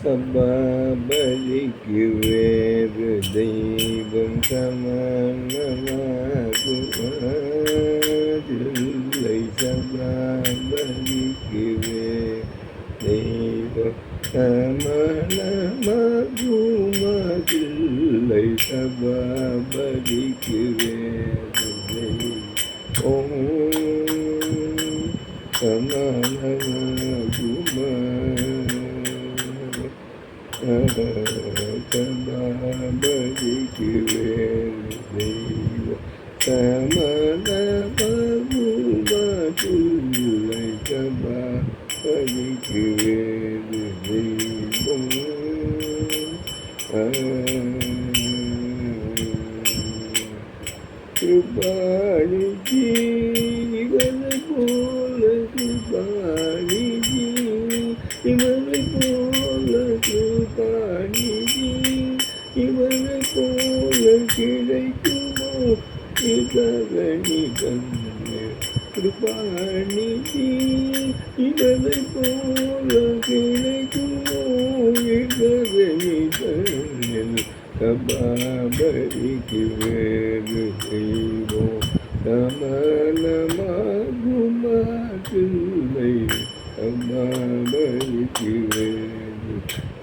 சபாபலிக்கு வேறு தெய்வம் சமணமாகுவதில்லை சபாபலிக்கு வேறு தெய்வம் சமணமாகுவதில்லை சபாபலிக்கு சபாபதிக்கு வேறு தெய்வம் சமணமாகுவதில்லை சபாபதிக்கு வேறு தெய்வம் கிருபாணிஜி இவனை போல இவனை போல கிருபாணிஜி இவனை போல கிடைக்குமோ இதரணி தன்னை கிருபாணிஜி இவனை போல கிடைக்குமோ இதரணி தன்னில் கபாபரிக்கு வேறு தெய்வம்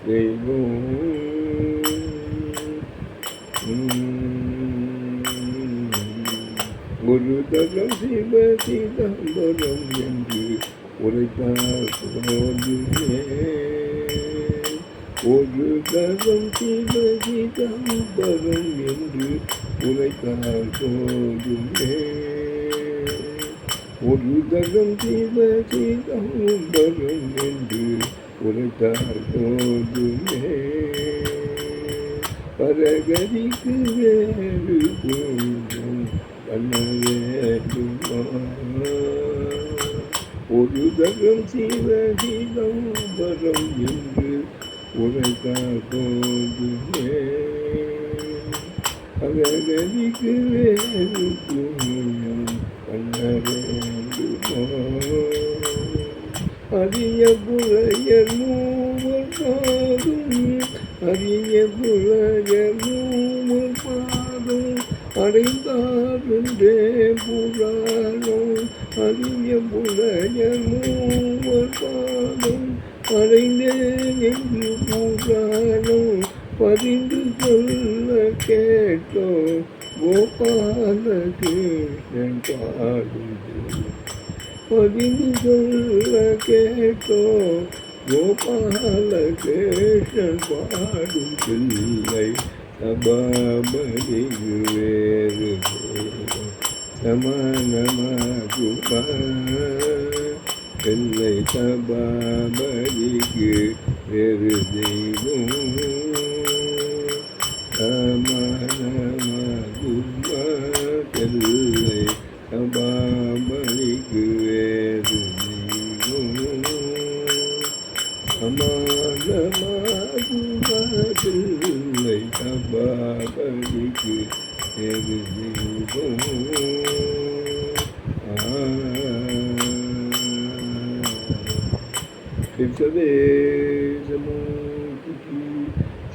தெய்வம் ஒரு தரம் சிவ சிதம்பரம் என்று உரைத்தார் போதுமே ஒரு தரம் சிவசிதம்பரம் என்று உரைத்தார் போதுமே ஒரு தரம் சிவசிதம்பரம் என்று உரைத்தால் போதுமே பரகதிக்கு வேறு பூஜம் ஒரு தகம் சிவகிதம் வரம் என்று உரைத்தால் போதுமே பரகதிக்கு வேறு பூஜம் பண்ண வேண்டுமா? அரிய புலையர் மூவர் பாதும் அரிய புலையர் மூவர் பாதும் அடைந்தாருன்றே புராணம் அரிய புலையர் மூவர் பாதும் அடைந்தேன் என்று புராணம் பதிந்து சொல்ல கேட்டோ கோபால கிருஷ்ணன் பாடுது பதிவு சொல்ல கேட்டோ கோபால கிருஷ்ணன் பாடும் பிள்ளை சபாபதிக்கு வேறு சமானமாகுமா பிள்ளை சபாபதிக்கு வேறு தெய்வம்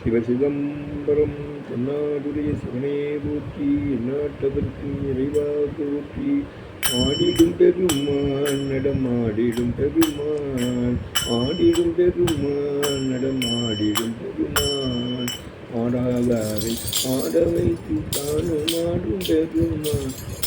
சிவசிதம்பரம் தென்னாடுடைய சிவனே போற்றி எந்நாட்டதற்கு இறைவா போற்றி ஆடிடும் பெருமான் நடமாடிடும் பெருமான் ஆடிடும் பெருமான் நடமாடிடும் பெருமான் ஆடாதாவை ஆட வைத்து தானும் ஆடும் பெருமா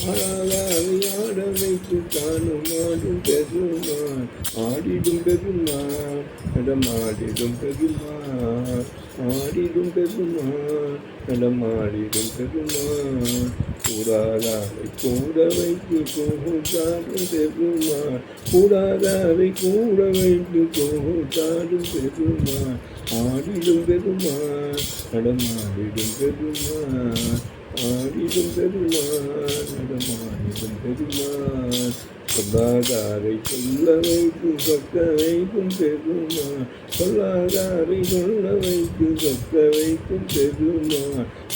ஆடாதாவை ஆட வைத்து தானும் ஆடும் பெருமா பெருமான் ஆடிடும் பெருமான் நடமாடிடும் பெருமான் ஆடிடும் பெருமான் நடமாடிடும் பெருமான் கூடாதாவை கூட வைத்து கோசாடும் பெருமான் கூடாதாவை கூட வைத்து கோசாடும் பெருமான் ஆடிடும் பெருமான் நடமாடிடும் பெருமான் ஆடிடும் பெருமான் நடமாடிடும் பெருமான் சொல்லாதாரை சொல்ல வைத்து சொக்க வைக்கும் பெருமா சொல்லாதாரை சொல்ல வைத்து சொக்க வைக்கும் பெருமா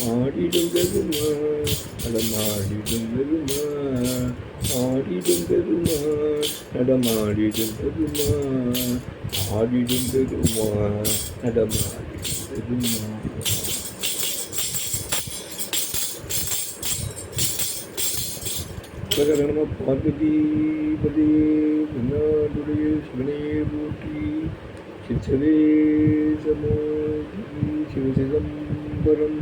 ஆடிடும் பெருமா நடமாடிடும் பெருமா ஆடிடும் பெருமா நடமாடிடும் பெருமா ஆடிடும் பெருமா நடமாடிடும் பெருமா પ્રકરણમાં પાર્વતી પદે ભનાડુડે શિવને મૂર્તિ શિક્ષરે સમો શિવસિદમ્બરમ